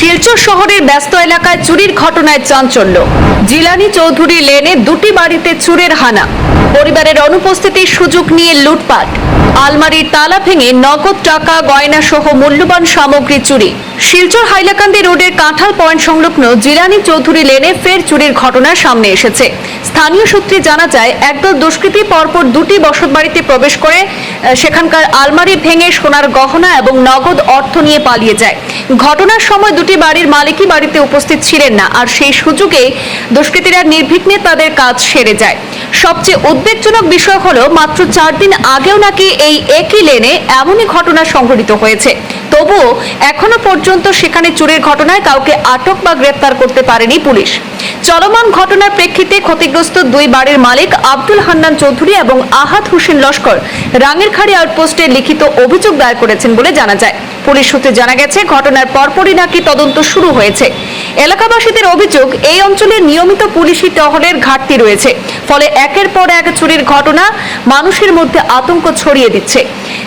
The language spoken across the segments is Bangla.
শিলচর শহরের ব্যস্ত এলাকায় চুরির ঘটনায় চাঞ্চল্য। জিলানি চৌধুরী লেনে দুটি বাড়িতে চুরের হানা। পরিবারের অনুপস্থিতির সুযোগ নিয়ে লুটপাট। আলমারির তালা ভেঙে নগদ টাকা গয়না সহ মূল্যবান সামগ্রী চুরি। শিলচর হাইলাকান্দি রোডের কাঁঠাল পয়েন্ট সংলগ্ন জিলানি চৌধুরী লেনে ফের চুরির ঘটনা সামনে এসেছে। স্থানীয় সূত্রে জানা যায়, একদল দুষ্কৃতী পরপর দুটি বসতবাড়িতে প্রবেশ করে সেখানকার আলমারি ভেঙে সোনার গহনা এবং নগদ অর্থ নিয়ে পালিয়ে যায়। ঘটনার সময় দুটি বাড়ির মালিকই বাড়িতে উপস্থিত ছিলেন না আর সেই সুযোগে দুষ্কৃতীরা নির্বিঘ্নে তাদের কাজ সেরে যায়। সবচেয়ে উদ্বেগজনক বিষয় হলো, মাত্র চার দিন আগেও নাকি এই একই লেনে এমনই ঘটনা সংঘটিত হয়েছে। তবুও এখনও পর্যন্ত সেখানে চুরির ঘটনায় কাউকে আটক বা গ্রেপ্তার করতে পারেনি পুলিশ। চলমান ঘটনার প্রেক্ষিতে ক্ষতিগ্রস্ত দুই বাড়ির মালিক আব্দুল হান্নান চৌধুরী এবং আহাত হোসেন লস্কর রাঙেরখাড়ি আউটপোস্টে লিখিত অভিযোগ দায়ের করেছেন বলে জানা যায়। পুলিশ সূত্রে জানা গেছে, ঘটনার পরপরই নাকি তদন্ত শুরু হয়েছে। এলাকাবাসীদের অভিযোগ, এই অঞ্চলে নিয়মিত পুলিশি টহলের ঘাটতি রয়েছে, ফলে একের পর এক চুরির ঘটনা মানুষের মধ্যে আতঙ্ক ছড়িয়ে দিচ্ছে।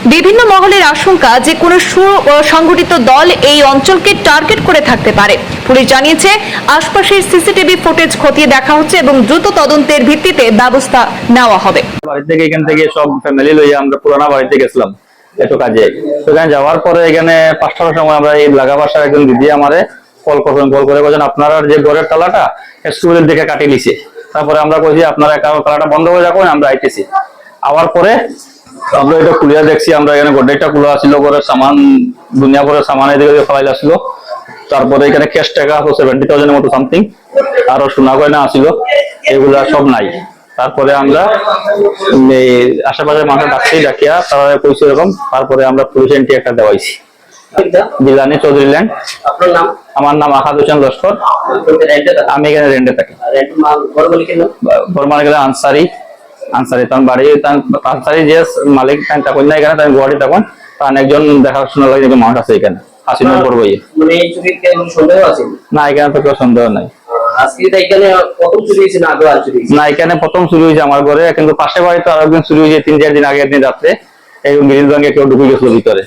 বিভিন্ন মহলের আশঙ্কা যে কোনো সুসংগঠিত দল এই অঞ্চলকে টার্গেট করে থাকতে পারে। পুলিশ জানিয়েছে, আশপাশের সিসিটিভি ফুটেজ খতিয়ে দেখা হচ্ছে এবং দ্রুত তদন্তের ভিত্তিতে ব্যবস্থা নেওয়া হবে। বাড়ি থেকে এখান থেকে সব ফ্যামিলি লইয়া আমরা পুরানা বাড়িতে গেছিলাম একটু কাজে। তো এখানে যাওয়ার পরে এখানে পাঁচটার সময় আমরা এই লাগা বাসার একজন দিদি আমারে কল করবেন কল করে বলছেন, আপনারা যে ঘরের তালাটা স্কুলের দিকে কাটিয়ে দিছে তারপরে আমরা কইছি, আপনারা একা- তালাটা বন্ধ হয়ে যাবেন আমরা আইতেছি। আওয়ার পরে আমরা এটা খুলিয়া দেখছি আমরা এখানে গোডেটা খোলা ছিল করে সামান দুনিয়া করে সামান এদিকে ফেলাই আসছিল তারপরে এখানে ক্যাশ টাকা সেভেন্টি থাউজেন্ডের মতো সামথিং আরও সোনা গয়না আসছিল এগুলা সব নাই। তারপরে আমরা এই আশেপাশের মানুষ ডাকতেই ডাকিয়া তারা কইছে এরকম তারপরে আমরা পুলিশ এন্ট্রি একটা দেওয়াইছি। জিলানি চৌধুরী ল্যান্ড। আপনার নাম? আমার নাম আহাদ হোসেন লস্কর। আমি এখানে রেন্টে থাকি। বর্মান গেলে আনসারি। আনসারি তখন বাড়ি আনসারি যে মালিক তখন না এখানে তাই গুয়াহাটি তখন তার একজন দেখাশোনা লাগে একজন মানুষ আছে এখানে। আশি নম্বর বইয়ে। মানে না এখানে তো কেউ সন্দেহ নাই। আজকে এখানে প্রথম চুরি হয়েছে না এখানে প্রথম শুরু হয়েছে আমার ঘরে কিন্তু পাশে বাড়িতে আরও একদিন শুরু হয়েছে তিন চার দিন আগের দিন রাত্রে। এই ব্যাংকে কেউ ঢুকে গেছিল ভিতরে।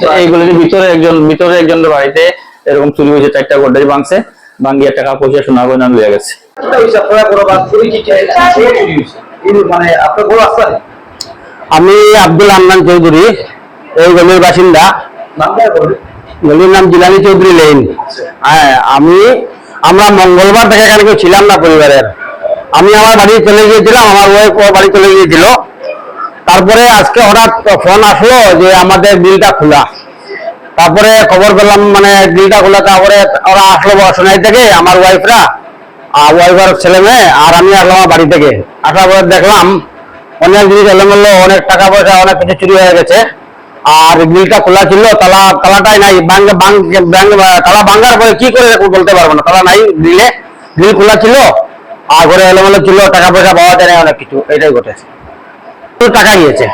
যে এইগুলির ভিতরে একজন ভিতরে একজনের বাড়িতে এরকম চুরি হয়েছে চারটা গোড্রেজ ভাঙছে। ভাঙ্গিয়া টাকা পয়সা সোনা গয়না লয়ে গেছে। আমি আব্দুল হান্নান চৌধুরী, এই গলির বাসিন্দা। গলির নাম জিলানি চৌধুরী লেন হ্যাঁ আমি, আমরা মঙ্গলবার থেকে এখানে কেউ ছিলাম না পরিবারের। আমি আমার বাড়ি চলে গিয়েছিলাম, আমার ওয়াইফ ও বাড়ি চলে গিয়েছিল। তারপরে আজকে হঠাৎ ফোন আসলো যে আমাদের বিলটা খোলা। তারপরে খবর পেলাম মানে গ্রিলটা খোলা তারপরে ওরা আসলো সোনাই থেকে, আমার ওয়াইফরা আর ওয়াইফার ছেলে মেয়ে, আর আমি আসলাম বাড়ি থেকে। আসার পরে দেখলাম, অনেক জিনিস এলোমেলো, অনেক টাকা পয়সা, অনেক কিছু চুরি হয়ে গেছে। আর গ্রিলটা খোলা ছিল, তালা, তালাটাই নাই ব্যাংক ব্যাংক তালা ভাঙ্গার পরে কি করে বলতে পারব না, তালা নাই গ্রিলে গ্রিল খোলা ছিল, আর ঘরে এলোমেলো ছিল, টাকা পয়সা পাওয়া যায় না, অনেক কিছু, এটাই ঘটেছে। টাকা নিয়েছে